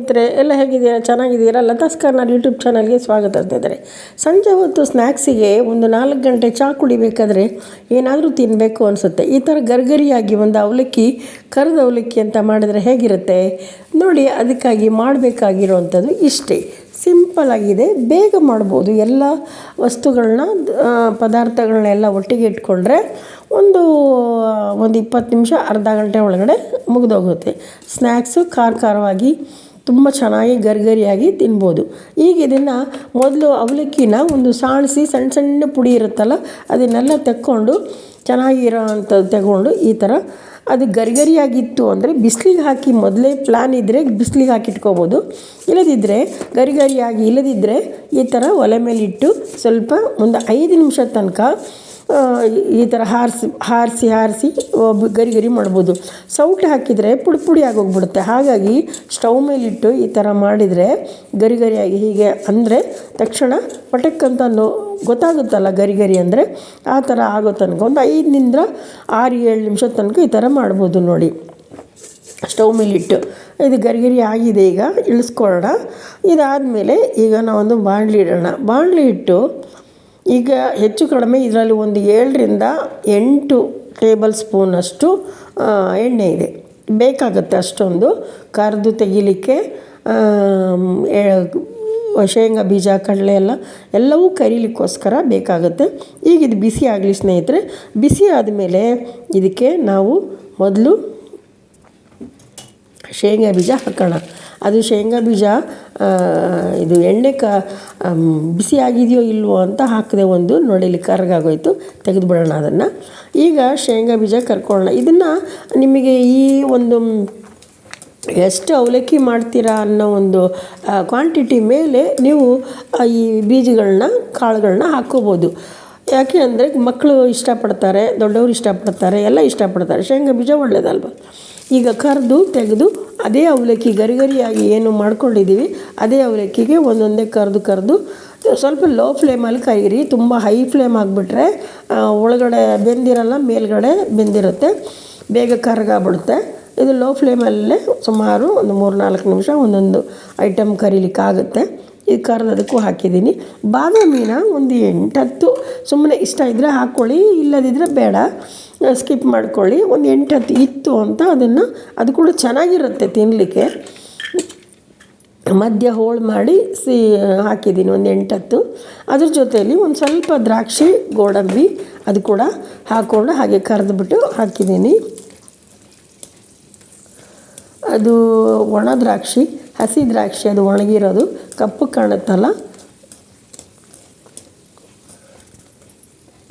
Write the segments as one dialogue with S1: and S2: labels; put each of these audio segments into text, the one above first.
S1: ಸ್ನೇಹಿತರೆ, ಎಲ್ಲ ಹೇಗಿದ್ದೀರಾ? ಚೆನ್ನಾಗಿದ್ದೀರಾ? ಲತಾಸ್ ಯೂಟ್ಯೂಬ್ ಚಾನಲ್ಗೆ ಸ್ವಾಗತ ಅಂತಿದ್ದಾರೆ ಸಂಜೆ ಹೊತ್ತು ಸ್ನ್ಯಾಕ್ಸಿಗೆ ಒಂದು ನಾಲ್ಕು ಗಂಟೆ ಚಾ ಕುಡಿಬೇಕಾದ್ರೆ ಏನಾದರೂ ತಿನ್ನಬೇಕು ಅನಿಸುತ್ತೆ. ಈ ಥರ ಗರ್ಗರಿಯಾಗಿ ಒಂದು ಅವಲಕ್ಕಿ, ಕರಿದ ಅವಲಕ್ಕಿ ಅಂತ ಮಾಡಿದರೆ ಹೇಗಿರುತ್ತೆ? ನೋಡಿ, ಅದಕ್ಕಾಗಿ ಮಾಡಬೇಕಾಗಿರೋವಂಥದ್ದು ಇಷ್ಟೇ. ಸಿಂಪಲ್ ಆಗಿದೆ. ಬೇಗ ಮಾಡ್ಬೋದು. ಎಲ್ಲ ವಸ್ತುಗಳನ್ನ ಪದಾರ್ಥಗಳನ್ನೆಲ್ಲ ಒಟ್ಟಿಗೆ ಇಟ್ಕೊಂಡ್ರೆ ಒಂದು ಒಂದು ಇಪ್ಪತ್ತು ನಿಮಿಷ, ಅರ್ಧ ಗಂಟೆ ಒಳಗಡೆ ಮುಗಿದೋಗುತ್ತೆ. ಸ್ನ್ಯಾಕ್ಸು ಖಾರ ಖಾರವಾಗಿ ತುಂಬ ಚೆನ್ನಾಗಿ ಗರಿಗರಿಯಾಗಿ ತಿನ್ಬೋದು. ಈಗ ಇದನ್ನು ಮೊದಲು ಅವಲಕ್ಕಿನ ಒಂದು ಸಾಣಿಸಿ ಸಣ್ಣ ಸಣ್ಣ ಪುಡಿ ಇರುತ್ತಲ್ಲ, ಅದನ್ನೆಲ್ಲ ತೆಕ್ಕೊಂಡು ಚೆನ್ನಾಗಿರೋ ಅಂಥದ್ದು ತಗೊಂಡು ಈ ಥರ ಅದು ಗರಿಗರಿಯಾಗಿತ್ತು ಅಂದರೆ ಬಿಸಿಲಿಗೆ ಹಾಕಿ ಮೊದಲೇ ಪ್ಲ್ಯಾನ್ ಇದ್ದರೆ ಬಿಸಿಲಿಗೆ ಹಾಕಿಟ್ಕೋಬೋದು ಇಲ್ಲದಿದ್ದರೆ ಗರಿಗರಿಯಾಗಿ ಇಲ್ಲದಿದ್ದರೆ ಈ ಥರ ಒಲೆ ಮೇಲಿಟ್ಟು ಸ್ವಲ್ಪ ಒಂದು ಐದು ನಿಮಿಷ ತನಕ ಈ ಥರ ಹಾರಿಸಿ ಹಾರಿಸಿ ಹಾರಿಸಿ ಗರಿ ಗರಿ ಮಾಡ್ಬೋದು. ಸೌಟು ಹಾಕಿದರೆ ಪುಡಿ ಪುಡಿ ಆಗೋಗ್ಬಿಡುತ್ತೆ. ಹಾಗಾಗಿ ಸ್ಟವ್ ಮೇಲಿಟ್ಟು ಈ ಥರ ಮಾಡಿದರೆ ಗರಿ ಗರಿಯಾಗಿ ಹೀಗೆ ಅಂದರೆ ತಕ್ಷಣ ಪಟಕ್ ಅಂತ ನೋ ಗೊತ್ತಾಗುತ್ತಲ್ಲ ಗರಿ ಗರಿ ಅಂದರೆ ಆ ಥರ ಆಗೋ ತನಕ ಒಂದು ಐದರಿಂದ ಆರು, ಏಳು ನಿಮಿಷ ತನಕ ಈ ಥರ ಮಾಡ್ಬೋದು ನೋಡಿ. ಸ್ಟವ್ ಮೇಲಿಟ್ಟು ಇದು ಗರಿಗರಿ ಆಗಿದೆ ಈಗ ಇಳಿಸ್ಕೊಳ್ಳೋಣ. ಇದಾದಮೇಲೆ ಈಗ ನಾವೊಂದು ಬಾಣಲಿ ಇಡೋಣ. ಬಾಣಲಿ ಇಟ್ಟು ಈಗ ಹೆಚ್ಚು ಕಡಿಮೆ ಇದರಲ್ಲಿ ಒಂದು ಏಳರಿಂದ ಎಂಟು ಟೇಬಲ್ ಸ್ಪೂನಷ್ಟು ಎಣ್ಣೆ ಇದೆ. ಬೇಕಾಗುತ್ತೆ ಅಷ್ಟೊಂದು. ಕರಿದು ತೆಗಿಲಿಕ್ಕೆ ಶೇಂಗಾ ಬೀಜ, ಕಡಲೆ ಎಲ್ಲ, ಎಲ್ಲವೂ ಕರೀಲಿಕ್ಕೋಸ್ಕರ ಬೇಕಾಗುತ್ತೆ. ಈಗ ಇದು ಬಿಸಿ ಆಗಲಿ ಸ್ನೇಹಿತರೆ, ಬಿಸಿ ಆದಮೇಲೆ ಇದಕ್ಕೆ ನಾವು ಮೊದಲು ಶೇಂಗಾ ಬೀಜ ಹಾಕೋಣ. ಅದು ಶೇಂಗಾ ಬೀಜ ಇದು ಎಣ್ಣೆ ಕ ಬಿಸಿ ಆಗಿದೆಯೋ ಇಲ್ವೋ ಅಂತ ಹಾಕಿದೆ ಒಂದು ನೋಡಿಲಿ ಕರ್ಗಾಗೋಯ್ತು ತೆಗೆದು ಬಿಡೋಣ ಅದನ್ನು. ಈಗ ಶೇಂಗಾ ಬೀಜ ಕರ್ಕೊಳ್ಳೋಣ. ಇದನ್ನು ನಿಮಗೆ ಈ ಒಂದು ಎಷ್ಟು ಅವಲಕ್ಕಿ ಮಾಡ್ತೀರಾ ಅನ್ನೋ ಒಂದು ಕ್ವಾಂಟಿಟಿ ಮೇಲೆ ನೀವು ಈ ಬೀಜಗಳನ್ನ ಕಾಳುಗಳನ್ನ ಹಾಕ್ಕೋಬೋದು ಯಾಕೆ ಅಂದರೆ ಮಕ್ಕಳು ಇಷ್ಟಪಡ್ತಾರೆ, ದೊಡ್ಡವರು ಇಷ್ಟಪಡ್ತಾರೆ, ಎಲ್ಲ ಇಷ್ಟಪಡ್ತಾರೆ. ಶೇಂಗಾ ಬೀಜ ಒಳ್ಳೆಯದಲ್ವ ಈಗ ಕರೆದು, ತೆಗೆದು ಅದೇ ಅವಲಕ್ಕಿ ಗರಿ ಗರಿಯಾಗಿ ಏನು ಮಾಡ್ಕೊಂಡಿದ್ದೀವಿ, ಅದೇ ಅವಲಕ್ಕಿಗೆ ಒಂದೊಂದೇ ಕರೆದು ಕರೆದು ಸ್ವಲ್ಪ ಲೋ ಫ್ಲೇಮಲ್ಲಿ ಕಾಯಿರಿ. ತುಂಬ ಹೈ ಫ್ಲೇಮ್ ಆಗಿಬಿಟ್ರೆ ಒಳಗಡೆ ಬೆಂದಿರಲ್ಲ, ಮೇಲ್ಗಡೆ ಬೆಂದಿರುತ್ತೆ. ಬೇಗ ಕರ್ಗಾಗ್ಬಿಡುತ್ತೆ ಇದು ಲೋ ಫ್ಲೇಮಲ್ಲೇ ಸುಮಾರು ಒಂದು ಮೂರು ನಾಲ್ಕು ನಿಮಿಷ ಒಂದೊಂದು ಐಟಮ್ ಕರೀಲಿಕ್ಕಾಗುತ್ತೆ. ಇದು ಅದಕ್ಕೂ ಹಾಕಿದ್ದೀನಿ. ಬಾದಾಮಿನ ಒಂದು ಎಂಟತ್ತು ಸುಮ್ಮನೆ ಇಷ್ಟ ಇದ್ದರೆ ಹಾಕ್ಕೊಳ್ಳಿ ಇಲ್ಲದಿದ್ದರೆ ಬೇಡ. ಸ್ಕಿಪ್ ಮಾಡ್ಕೊಳ್ಳಿ. ಒಂದು ಎಂಟತ್ತು ಇತ್ತು ಅಂತ ಅದನ್ನು, ಅದು ಕೂಡ ಚೆನ್ನಾಗಿರುತ್ತೆ ತಿನ್ನಲಿಕ್ಕೆ ಮಧ್ಯ ಹೋಳು ಮಾಡಿ ಸಿ, ಹಾಕಿದ್ದೀನಿ ಒಂದು ಎಂಟತ್ತು. ಅದ್ರ ಜೊತೆಯಲ್ಲಿ ಒಂದು ಸ್ವಲ್ಪ ದ್ರಾಕ್ಷಿ, ಗೋಡಂಬಿ, ಅದು ಕೂಡ ಹಾಕ್ಕೊಂಡು ಹಾಗೆ ಕರೆದ್ಬಿಟ್ಟು ಹಾಕಿದ್ದೀನಿ. ಅದು ಒಣ ದ್ರಾಕ್ಷಿ. ಹಸಿ ದ್ರಾಕ್ಷಿ ಅದು ಒಣಗಿರೋದು, ಕಪ್ಪು ಕಾಣುತ್ತಲ್ಲ?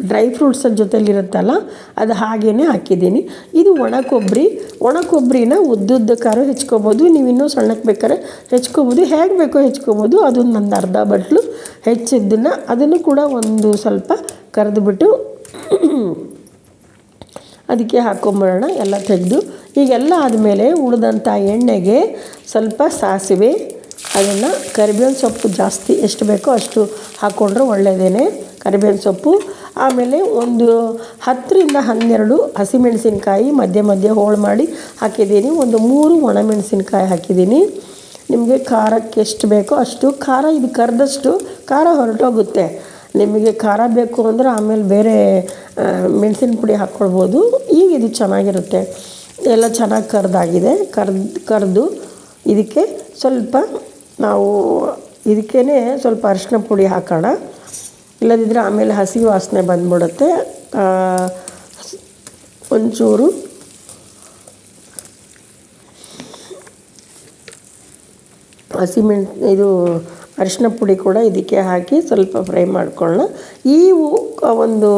S1: ಡ್ರೈ ಫ್ರೂಟ್ಸ್ ಜೊತೆಲಿರುತ್ತಲ್ಲ, ಅದು ಹಾಗೇ ಹಾಕಿದ್ದೀನಿ. ಇದು ಒಣ ಕೊಬ್ಬರಿ ಒಣ ಕೊಬ್ಬರಿನ ಉದ್ದುದ್ದಕ್ಕಾರು ಹೆಚ್ಕೋಬೋದು. ನೀವು ಇನ್ನೂ ಸಣ್ಣಕ್ಕೆ ಬೇಕಾದ್ರೆ ಹೆಚ್ಕೋಬೋದು. ಹೇಗೆ ಬೇಕೋ ಹೆಚ್ಕೊಬೋದು. ಅದೊಂದು ನಂದು ಅರ್ಧ ಬಟ್ಲು ಹೆಚ್ಚಿದ್ದನ್ನು ಅದನ್ನು ಕೂಡ ಒಂದು ಸ್ವಲ್ಪ ಕರೆದುಬಿಟ್ಟು ಅದಕ್ಕೆ ಹಾಕ್ಕೊಂಬರೋಣ ಎಲ್ಲ ತೆಗೆದು ಹೀಗೆಲ್ಲ ಆದಮೇಲೆ ಉಳಿದಂಥ ಎಣ್ಣೆಗೆ ಸ್ವಲ್ಪ ಸಾಸಿವೆ, ಅದನ್ನು ಕರಿಬೇವಿನ ಸೊಪ್ಪು ಜಾಸ್ತಿ ಎಷ್ಟು ಬೇಕೋ ಅಷ್ಟು ಹಾಕ್ಕೊಂಡ್ರೆ ಒಳ್ಳೆಯದೇ ಕರಿಬೇವಿನ ಸೊಪ್ಪು, ಆಮೇಲೆ ಒಂದು ಹತ್ತರಿಂದ ಹನ್ನೆರಡು ಹಸಿಮೆಣಸಿನ್ಕಾಯಿ ಮಧ್ಯೆ ಮಧ್ಯೆ ಹೋಳು ಮಾಡಿ ಹಾಕಿದ್ದೀನಿ. ಒಂದು ಮೂರು ಒಣಮೆಣಸಿನ್ಕಾಯಿ ಹಾಕಿದ್ದೀನಿ. ನಿಮಗೆ ಖಾರಕ್ಕೆ ಎಷ್ಟು ಬೇಕೋ ಅಷ್ಟು, ಖಾರ ಇದು ಕರೆದಷ್ಟು ಖಾರ ಹೊರಟೋಗುತ್ತೆ. ನಿಮಗೆ ಖಾರ ಬೇಕು ಅಂದರೆ ಆಮೇಲೆ ಬೇರೆ ಮೆಣಸಿನ ಪುಡಿ ಹಾಕ್ಕೊಳ್ಬೋದು ಈಗ ಇದು ಚೆನ್ನಾಗಿರುತ್ತೆ. ಎಲ್ಲ ಚೆನ್ನಾಗಿ ಕರ್ದಾಗಿದೆ. ಕರ್ದು, ಕರೆದು ಇದಕ್ಕೆ ಸ್ವಲ್ಪ ನಾವು ಇದಕ್ಕೇ ಸ್ವಲ್ಪ ಅರಿಶಿನ ಪುಡಿ ಹಾಕೋಣ. ಇಲ್ಲದಿದ್ದರೆ ಆಮೇಲೆ ಹಸಿ ವಾಸನೆ ಬಂದ್ಬಿಡುತ್ತೆ. ಒಂಚೂರು ಹಸಿಮೆಣ್ ಇದು ಅರಿಶಿನ ಪುಡಿ ಕೂಡ ಇದಕ್ಕೆ ಹಾಕಿ ಸ್ವಲ್ಪ ಫ್ರೈ ಮಾಡ್ಕೊಳ್ಳೋಣ. ಈ ಒಂದು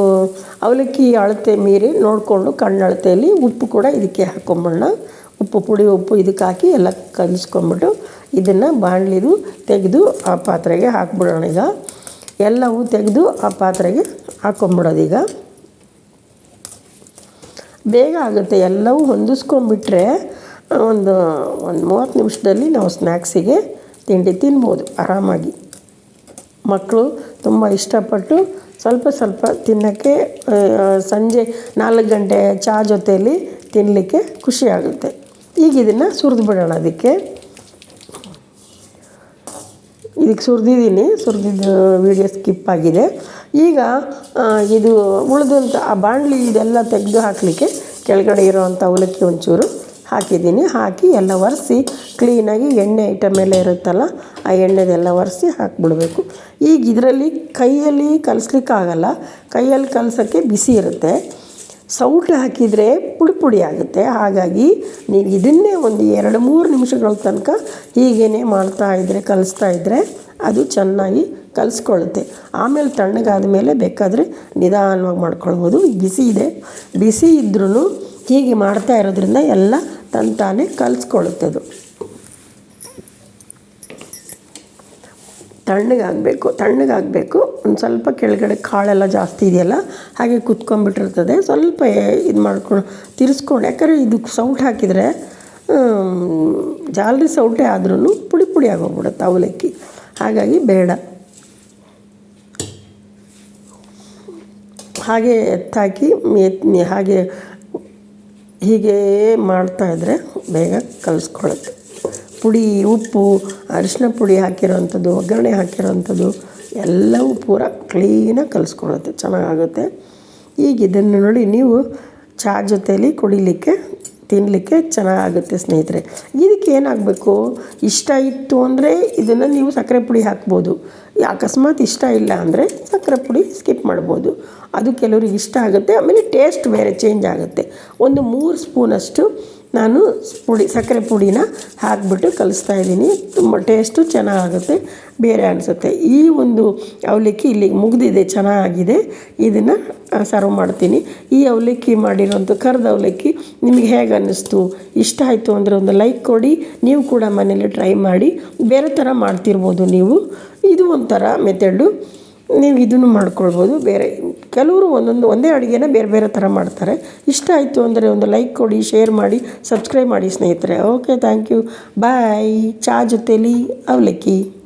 S1: ಅವಲಕ್ಕಿ ಅಳತೆ ಮೀರಿ ನೋಡಿಕೊಂಡು ಕಣ್ಣು ಅಳತೆಯಲ್ಲಿ ಉಪ್ಪು ಕೂಡ ಇದಕ್ಕೆ ಹಾಕ್ಕೊಂಬಿಡೋಣ ಉಪ್ಪು ಪುಡಿ, ಉಪ್ಪು ಇದಕ್ಕೆ ಹಾಕಿ ಎಲ್ಲ ಕಲಿಸ್ಕೊಂಬಿಟ್ಟು ಇದನ್ನು ಬಾಣಲಿದು ತೆಗೆದು ಆ ಪಾತ್ರೆಗೆ ಹಾಕ್ಬಿಡೋಣ ಈಗ. ಎಲ್ಲವೂ ತೆಗೆದು ಆ ಪಾತ್ರೆಗೆ ಹಾಕೊಂಬಿಡೋದೀಗ ಬೇಗ ಆಗುತ್ತೆ, ಎಲ್ಲವೂ ಹೊಂದಿಸ್ಕೊಂಬಿಟ್ರೆ ಒಂದು ಒಂದು ಮೂವತ್ತು ನಿಮಿಷದಲ್ಲಿ ನಾವು ಸ್ನ್ಯಾಕ್ಸಿಗೆ ತಿಂಡಿ ತಿನ್ಬೋದು, ಆರಾಮಾಗಿ. ಮಕ್ಕಳು ತುಂಬ ಇಷ್ಟಪಟ್ಟು ಸ್ವಲ್ಪ ಸ್ವಲ್ಪ ತಿನ್ನೋಕ್ಕೆ ಸಂಜೆ ನಾಲ್ಕು ಗಂಟೆ ಚಹಾ ಜೊತೆಯಲ್ಲಿ ತಿನ್ನಲಿಕ್ಕೆ ಖುಷಿಯಾಗುತ್ತೆ ಈಗ ಇದನ್ನು ಸುರಿದು ಬಿಡೋಣ ಅದಕ್ಕೆ. ಇದಕ್ಕೆ ಸುರಿದಿದ್ದೀನಿ, ಸುರಿದಿದ್ದು ವೀಡಿಯೋ ಸ್ಕಿಪ್ ಆಗಿದೆ. ಈಗ ಇದು ಉಳಿದಂಥ ಆ ಬಾಣಲಿ ಇದೆಲ್ಲ ತೆಗೆದು ಹಾಕಲಿಕ್ಕೆ ಕೆಳಗಡೆ ಇರೋವಂಥ ಅವಲಕ್ಕಿ ಒಂಚೂರು ಹಾಕಿದ್ದೀನಿ. ಹಾಕಿ ಎಲ್ಲ ಒರೆಸಿ ಕ್ಲೀನಾಗಿ ಎಣ್ಣೆ ಐಟಮ್ ಎಲ್ಲ ಇರುತ್ತಲ್ಲ, ಆ ಎಣ್ಣೆದೆಲ್ಲ ಒರೆಸಿ ಹಾಕಿಬಿಡ್ಬೇಕು. ಈಗ ಇದರಲ್ಲಿ ಕೈಯಲ್ಲಿ ಕಲಿಸ್ಲಿಕ್ಕಾಗಲ್ಲ. ಕೈಯಲ್ಲಿ ಕಲಸೋಕ್ಕೆ ಬಿಸಿ ಇರುತ್ತೆ. ಸೌಟು ಹಾಕಿದರೆ ಪುಡಿ ಪುಡಿ ಆಗುತ್ತೆ. ಹಾಗಾಗಿ ನೀವು ಇದನ್ನೇ ಒಂದು ಎರಡು ಮೂರು ನಿಮಿಷಗಳ ತನಕ ಹೀಗೇ ಮಾಡ್ತಾ ಇದ್ದರೆ ಕಲಿಸ್ತಾ ಇದ್ದರೆ ಅದು ಚೆನ್ನಾಗಿ ಕಲಿಸ್ಕೊಳ್ಳುತ್ತೆ. ಆಮೇಲೆ ತಣ್ಣಗಾದ ಮೇಲೆ ಬೇಕಾದರೆ ನಿಧಾನವಾಗಿ ಮಾಡ್ಕೊಳ್ಬೋದು. ಬಿಸಿ ಇದೆ. ಬಿಸಿ ಇದ್ರೂ ಹೀಗೆ ಮಾಡ್ತಾ ಇರೋದ್ರಿಂದ ಎಲ್ಲ ತಂತಾನೇ ಕಲಿಸ್ಕೊಳ್ಳುತ್ತದು ತಣ್ಣಗಾಗಬೇಕು ತಣ್ಣಗಾಗಬೇಕು. ಒಂದು ಸ್ವಲ್ಪ ಕೆಳಗಡೆ ಕಾಳೆಲ್ಲ ಜಾಸ್ತಿ ಇದೆಯಲ್ಲ, ಹಾಗೆ ಕುತ್ಕೊಂಡ್ಬಿಟ್ಟಿರ್ತದೆ. ಸ್ವಲ್ಪ ಇದು ಮಾಡ್ಕೊಂಡು, ತಿರ್ಸ್ಕೊಂಡು, ಯಾಕಂದರೆ ಇದು ಸೌಟ್ ಹಾಕಿದರೆ ಜಾಲರಿ ಸೌಟೆ ಆದ್ರೂ ಪುಡಿ ಪುಡಿ ಆಗೋಗ್ಬಿಡುತ್ತೆ ಅವಲಕ್ಕಿ. ಹಾಗಾಗಿ ಬೇಡ. ಹಾಗೆ ಎತ್ತಾಕಿ ಎತ್ ಹಾಗೆ ಹೀಗೆ ಮಾಡ್ತಾಯಿದ್ರೆ ಬೇಗ ಕಲಿಸ್ಕೊಳ್ಳುತ್ತೆ. ಪುಡಿ, ಉಪ್ಪು, ಅರಿಶಿನ ಪುಡಿ ಹಾಕಿರೋವಂಥದ್ದು ಒಗ್ಗರಣೆ ಹಾಕಿರೋವಂಥದ್ದು ಎಲ್ಲವೂ ಪೂರ ಕ್ಲೀನಾಗಿ ಕಲಿಸ್ಕೊಳ್ಳುತ್ತೆ. ಚೆನ್ನಾಗಾಗುತ್ತೆ ಈಗ ಇದನ್ನು ನೋಡಿ ನೀವು ಚಹಾ ಜೊತೇಲಿ ಕುಡಿಲಿಕ್ಕೆ ತಿನ್ನಲಿಕ್ಕೆ ಚೆನ್ನಾಗುತ್ತೆ ಸ್ನೇಹಿತರೆ. ಇದಕ್ಕೆ ಏನಾಗಬೇಕು? ಇಷ್ಟ ಇತ್ತು ಅಂದರೆ ಇದನ್ನು ನೀವು ಸಕ್ಕರೆ ಪುಡಿ ಹಾಕ್ಬೋದು. ಅಕಸ್ಮಾತ್ ಇಷ್ಟ ಇಲ್ಲ ಅಂದರೆ ಸಕ್ಕರೆ ಪುಡಿ ಸ್ಕಿಪ್ ಮಾಡ್ಬೋದು. ಅದು ಕೆಲವ್ರಿಗೆ ಇಷ್ಟ ಆಗುತ್ತೆ, ಆಮೇಲೆ ಟೇಸ್ಟ್ ಬೇರೆ ಚೇಂಜ್ ಆಗುತ್ತೆ. ಒಂದು ಮೂರು ಸ್ಪೂನಷ್ಟು ನಾನು ಪುಡಿ, ಸಕ್ಕರೆ ಪುಡಿನ ಹಾಕಿಬಿಟ್ಟು ಕಲಿಸ್ತಾ ಇದ್ದೀನಿ. ತುಂಬ ಟೇಸ್ಟು ಚೆನ್ನಾಗುತ್ತೆ ಬೇರೆ ಅನಿಸುತ್ತೆ. ಈ ಒಂದು ಅವಲಕ್ಕಿ ಇಲ್ಲಿಗೆ ಮುಗಿದಿದೆ, ಚೆನ್ನಾಗಿದೆ. ಇದನ್ನು ಸರ್ವ್ ಮಾಡ್ತೀನಿ. ಈ ಅವಲಕ್ಕಿ ಮಾಡಿರೋಂಥ ಕರ್ದ ಅವಲಕ್ಕಿ ನಿಮಗೆ ಹೇಗೆ ಅನ್ನಿಸ್ತು, ಇಷ್ಟ ಆಯಿತು ಅಂದರೆ ಒಂದು ಲೈಕ್ ಕೊಡಿ. ನೀವು ಕೂಡ ಮನೇಲಿ ಟ್ರೈ ಮಾಡಿ. ಬೇರೆ ಥರ ಮಾಡ್ತಿರ್ಬೋದು ನೀವು. ಇದು ಒಂಥರ ಮೆಥಡು ನೀವು ಇದನ್ನು ಮಾಡ್ಕೊಳ್ಬೋದು. ಬೇರೆ ಕೆಲವರು ಒಂದೊಂದು ಒಂದೇ ಅಡುಗೆನ ಬೇರೆ ಬೇರೆ ಥರ ಮಾಡ್ತಾರೆ. ಇಷ್ಟ ಆಯಿತು ಅಂದರೆ ಒಂದು ಲೈಕ್ ಕೊಡಿ, ಶೇರ್ ಮಾಡಿ, ಸಬ್ಸ್ಕ್ರೈಬ್ ಮಾಡಿ ಸ್ನೇಹಿತರೆ. Okay, thank you. ಬಾಯ್. ಚಾ ಜೊತೇಲಿ ಅವಲಕ್ಕಿ.